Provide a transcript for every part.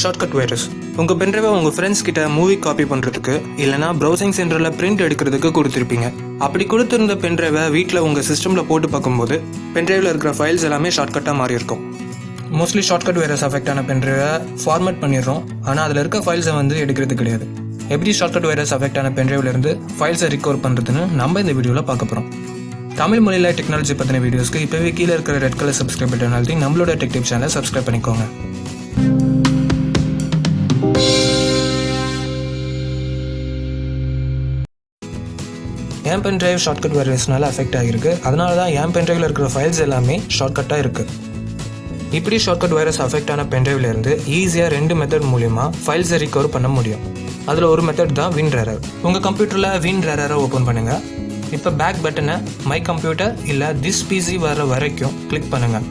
Shortcut virus உங்கள் பென்ட்ரைவை உங்கள் friends கிட்ட மூவி காப்பி பண்ணுறதுக்கு இல்லைனா ப்ரௌசிங் சென்டரில் பிரிண்ட் எடுக்கிறதுக்கு கொடுத்துருப்பீங்க. அப்படி கொடுத்துருந்த பென்ட்ரைவை வீட்டில் உங்கள் சிஸ்டமில் போட்டு பார்க்கும்போது பென்ட்ரைவில் இருக்கிற ஃபைல்ஸ் எல்லாமே ஷார்ட்கட்டாக மாறி இருக்கும் மோஸ்ட்லி ஷார்ட்கட் வைரஸ் அஃபெக்ட் ஆன பென்ட்ரைவை ஃபார்மேட் பண்ணிடுறோம். ஆனால் அதில் இருக்க ஃபைல்ஸை வந்து எடுக்கிறது கிடையாது. எப்படி ஷார்ட்கட் வைரஸ் அஃபெக்ட் ஆன பென்ட்ரைவ்ல இருந்து ஃபைல்ஸை ரிகவர் பண்ணுறதுன்னு நம்ம இந்த வீடியோவில் பார்க்க போகிறோம் தமிழ் மொழியில் டெக்னாலஜி பற்றின வீடியோஸ்க்கு இப்போவே கீழே இருக்கிற ரெட் கலர் சப்ஸ்கிரைப் பட்டன் அழுத்தி நம்மளோட டெக்டிவ் சேனலை சப்ஸ்கிரைப் பண்ணிக்கோங்க. என் பென் டிரைவ் ஷார்ட்கட் வைரஸ்னால அஃபெக்ட் ஆகிருக்கு அதனால தான் என் பென் டிரைவில் இருக்கிற ஃபைல்ஸ் எல்லாமே ஷார்ட்கட்டாக இருக்குது இப்படி ஷார்ட்கட் வைரஸ் அஃபெக்ட் ஆன பென்ட்ரைவ்ல இருந்து ஈஸியாக ரெண்டு மெத்தட் மூலியமா ஃபைல்ஸை ரிகவர் பண்ண முடியும். அதில் ஒரு மெத்தட் தான் வின் ரேரர் உங்கள் கம்ப்யூட்டரில் வின் ரேரரை ஓப்பன் பண்ணுங்கள் இப்போ பேக் பட்டனை மை கம்ப்யூட்டர் இல்லை திஸ் பிசி வர வரைக்கும் கிளிக் பண்ணுங்கள்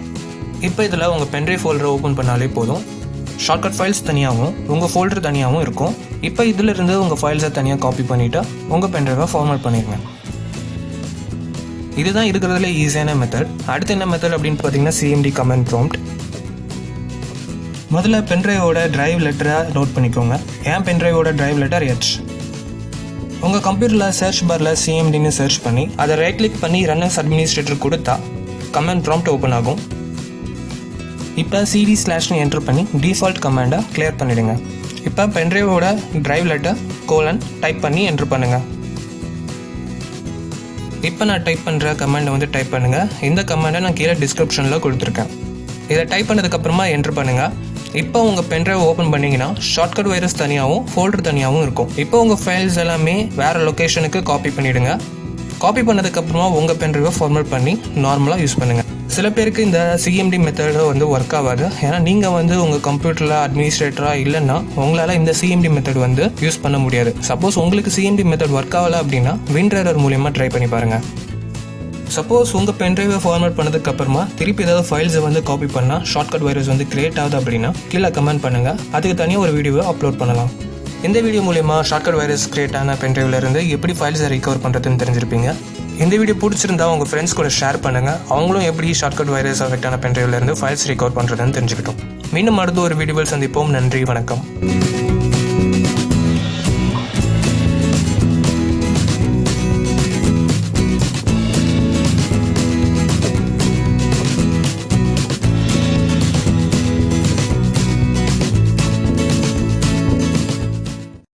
இப்போ இதில் உங்கள் பென்ட்ரைவ் ஃபோல்டரை ஓப்பன் பண்ணாலே போதும். ஷார்ட்கட் ஃபைல்ஸ் தனியாகவும் உங்கள் ஃபோல்டர் தனியாகவும் இருக்கும். இப்போ இதில் இருந்து உங்கள் ஃபைல்ஸை தனியாக காப்பி பண்ணிவிட்டு உங்கள் பென்ட்ரைவை ஃபார்மேட் பண்ணிடுங்க. இதுதான் இருக்கிறதுல ஈஸியான மெத்தட் அடுத்து என்ன மெத்தட் அப்படின்னு பார்த்தீங்கன்னா சிஎம்டி கமெண்ட் ப்ராம்ப்ட் முதல்ல பென்ட்ரைவோட டிரைவ் லெட்டரை நோட் பண்ணிக்கோங்க. ஏன் பென்ட்ரைவோட டிரைவ் லெட்டர் எச் உங்கள் கம்ப்யூட்டரில் சர்ச் பாரில் சிஎம்டின்னு சர்ச் பண்ணி அதை ரைட் கிளிக் பண்ணி ரன்னர்ஸ் அட்மினிஸ்ட்ரேட்டர் கொடுத்தா கமெண்ட் ப்ராம்ப்ட் ஓப்பன் ஆகும். இப்போ சிடி ஸ்லாஷ்னு என்டர் பண்ணி டிஃபால்ட் கமாண்டை கிளியர் பண்ணிவிடுங்க இப்போ பென்ட்ரைவோட டிரைவ் லெட்டர் கோலன் டைப் பண்ணி என்டர் பண்ணுங்கள் இப்போ நான் டைப் பண்ணுற கமெண்டை வந்து டைப் பண்ணுங்கள் இந்த கமெண்டை நான் கீழே டிஸ்கிரிப்ஷனில் கொடுத்துருக்கேன். இதை டைப் பண்ணதுக்கப்புறமா என்டர் பண்ணுங்கள் இப்போ உங்கள் பென்ட்ரைவ் ஓப்பன் பண்ணிங்கன்னா ஷார்ட்கட் வைரஸ் தனியாகவும் ஃபோல்டர் தனியாகவும் இருக்கும். இப்போ உங்கள் ஃபைல்ஸ் எல்லாமே வேறு லொக்கேஷனுக்கு காப்பி பண்ணிவிடுங்க காப்பி பண்ணதுக்கப்புறமா உங்கள் பென்ட்ரைவை ஃபார்மேட் பண்ணி நார்மலாக யூஸ் பண்ணுங்கள் சில பேருக்கு இந்த சிஎம்டி மெத்தடு வந்து ஒர்க் ஆகாது. ஏன்னா நீங்கள் வந்து உங்கள் கம்ப்யூட்டரில் அட்மினிஸ்ட்ரேட்டராக இல்லைன்னா உங்களால் இந்த சிஎம்டி மெத்தட் வந்து யூஸ் பண்ண முடியாது. சப்போஸ் உங்களுக்கு சிஎம்டி மெத்தட் ஒர்க் ஆகலை அப்படின்னா விண்ட்ரர் மூலியமாக ட்ரை பண்ணி பாருங்கள் சப்போஸ் உங்கள் பென்ட்ரைவை ஃபார்மேட் பண்ணதுக்கு அப்புறமா திருப்பி ஏதாவது ஃபைல்ஸை வந்து காப்பி பண்ணால் ஷார்ட்கட் வைரஸ் வந்து கிரியேட் ஆகுது அப்படின்னா கீழே கமெண்ட் பண்ணுங்கள் அதுக்கு தனியாக ஒரு வீடியோவை அப்லோட் பண்ணலாம். இந்த வீடியோ மூலிமா ஷார்ட்கட் வைரஸ் கிரியேட் ஆன பென்ட்ரைவ்ல இருந்து எப்படி ஃபைல்ஸை ரிகவர் பண்ணுறதுன்னு தெரிஞ்சிருப்பீங்க. இந்த வீடியோ பிடிச்சிருந்தா உங்கள் ஃப்ரெண்ட்ஸ் கூட ஷேர் பண்ணுங்கள் அவங்களும் எப்படி ஷார்ட்கட் வைரஸ் அஃபெக்டான ஆன ஃபைல்ஸ் ரெக்கார்ட் பண்ணுறதுன்னு தெரிஞ்சுக்கிட்டோம். மீண்டும் அடுத்த ஒரு வீடியோவில் சந்திப்போம். நன்றி வணக்கம்.